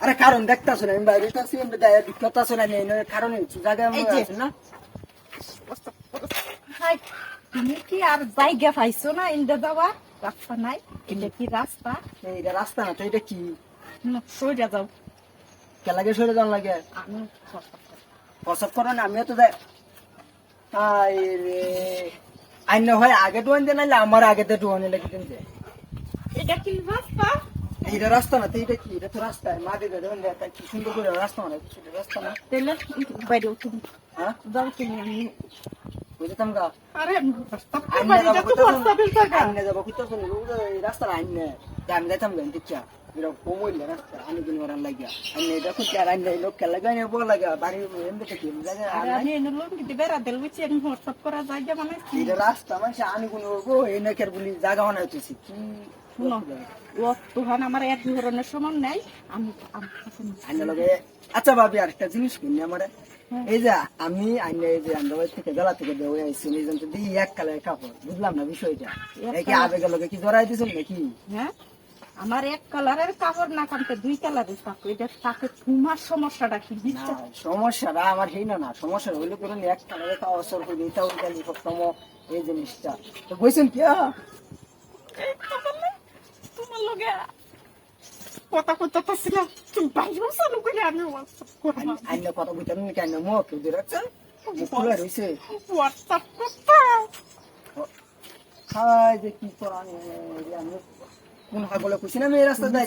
আরে কারণ দেখতাছ না আমি বাইরে আছি আমি দায় ঢুকতাছ না নেই কারণ জায়গা এই যে। আছে না। হাই, তুমি কি আর জায়গা পাইছো না ইন্দা যাওয়া রাস্তা নাই এটা কি রাস্তা? এইটা রাস্তা না তো এটা কি? সইরা যাও। কে লাগে সরে যান লাগে? আমি প্রসব করো না আমিও তো যাই। হাই রে। আইন হয় আগে ডুয়ান দিয়ে নাইলে আমার আগে তো ডুয়ানে লেগে এটা কি রাস্তা? এইটা রাস্তা না তো এটা কি? এটা তো রাস্তা মাটি দিয়ে দেবেন দেখ কি সুন্দর করে রাস্তা না কিছু রাস্তা না? তাহলে বাইরে তুমি হ্যাঁ? যাও তুমি আমি বুঝতাম গা। আরে আইন এটা আইনে যাব কুত্তা শুনি রাস্তা আইন নে আমি যাইতাম গেন দেখিয়া এরা কমইলে রাস্তা আনি দিন ওরান লাগিয়া। আইনে এটা কুত্তা আর আইনে লোক খেলা গাইনে বল লাগা বাড়ি এমনি থেকে জায়গা আমি এনে লোক দিতে বেড়া দিল বুঝছি আমি প্রস্তাব করা জায়গা এটা রাস্তা মানে আনি কোন গো এই নাকের বলি জায়গা বানাইতেছি। কি শুনো ও তুহান আমার এক ধরনের সমান নাই। আমি আচ্ছা ভাবি আর একটা জিনিস কিনি আমারে। এই যে আমি আইনে এই যে আন্দাবাদ থেকে গলা থেকে দেওয়া আইছি এই জন্য দিই এক কালার কাপড় বুঝলাম না বিষয়টা। কি আবেগের লগে কি জড়াই দিছেন নাকি? হ্যাঁ? আমার এক কালারের কাপড় না কানতে দুই কালারের কাপড়। এটা তাকে তোমার সমস্যাটা কি? সমস্যাটা আমার সেই না। না সমস্যা হইলে করুন এক কালারে তো অবসর হইলে এটাও জানি সপ্তম এই জিনিসটা। তো বলছেন কি? তোমার লগে কথা কথা তো ছিল তুমি বাইরে চালু করে আমি হোয়াটসঅ্যাপ করব। আইনে কথা বুঝতেন না কেন? মুখ কেউ মুখ খোলা রয়েছে হোয়াটসঅ্যাপ করতে। হাই যে কি করান আমি কোন হাগলে খুশি না আমি এই রাস্তা না,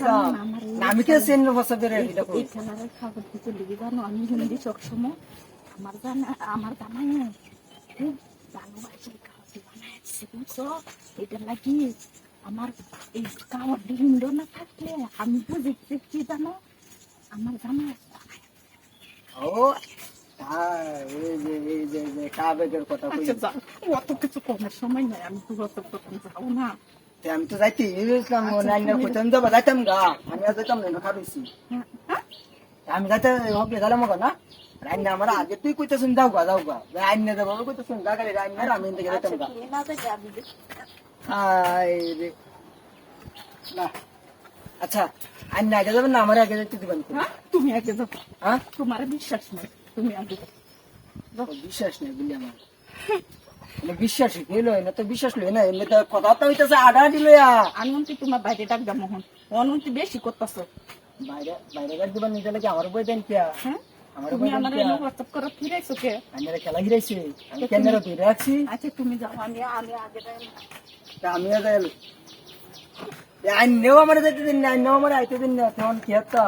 আমি কে সেন বসা বেরে এটা কালারের কাপড় দিতে লিখে জানো আমি হিন্দি সবসময় আমার জানা আমার জামাই খুব ভালোবাসে কাপড় বানাইছে বুঝছ? এটা লাগি আমার এই কাপড় হিন্দ না থাকলে আমি বুঝেছি কি জানো? আমার জামাই ও এই যে এই যে যে কাবেগের কথা আচ্ছা যা অত কিছু কমের সময় নাই আমি তো অত যাও না। আমি তো যাইতে ইসলাম নাইনা কইতাম যাবা যাইতাম গা আমি আর যাইতাম না খাবিছি হ্যাঁ, হ্যাঁ? আমি যাইতে হবে না? রাইন আমার আগে তুই কইতেছিস যাও গা যাও গা। রাইন না যাব গা গাড়ি আমি যাইতাম গা। হাই রে। না। আচ্ছা আইন না আগে যাবেন না আমার আগে যাইতে দিবেন? হ্যাঁ তুমি আগে যাও। হ্যাঁ? তোমার বিশ্বাস নাই তুমি আগে বিশ্বাস নেই বুঝলি আমার। মানে না তো বিশ্বাস লই না এমনি তো কথা তো হইতেছে আডা দিল আনন্তি তোমার বাইরে ডাক দাও মোহন। অনন্তি বেশি করতেছো। বাইরে বাইরে গাড়ি দিবেন নিজে লাগে আমার বই দেন কিয়া? হ্যাঁ? আমার বই আমার হোয়াটসঅ্যাপ করে ফিরাইছো কে? আমি খেলা গিরাইছি আমি ক্যামেরা ধরে রাখছি। আচ্ছা তুমি যাও আমি আমি আগে যাই আমিও যাই। আইনেও আমার যাইতে দিন না আইনেও আমার আইতে দিন না তেমন কি একটা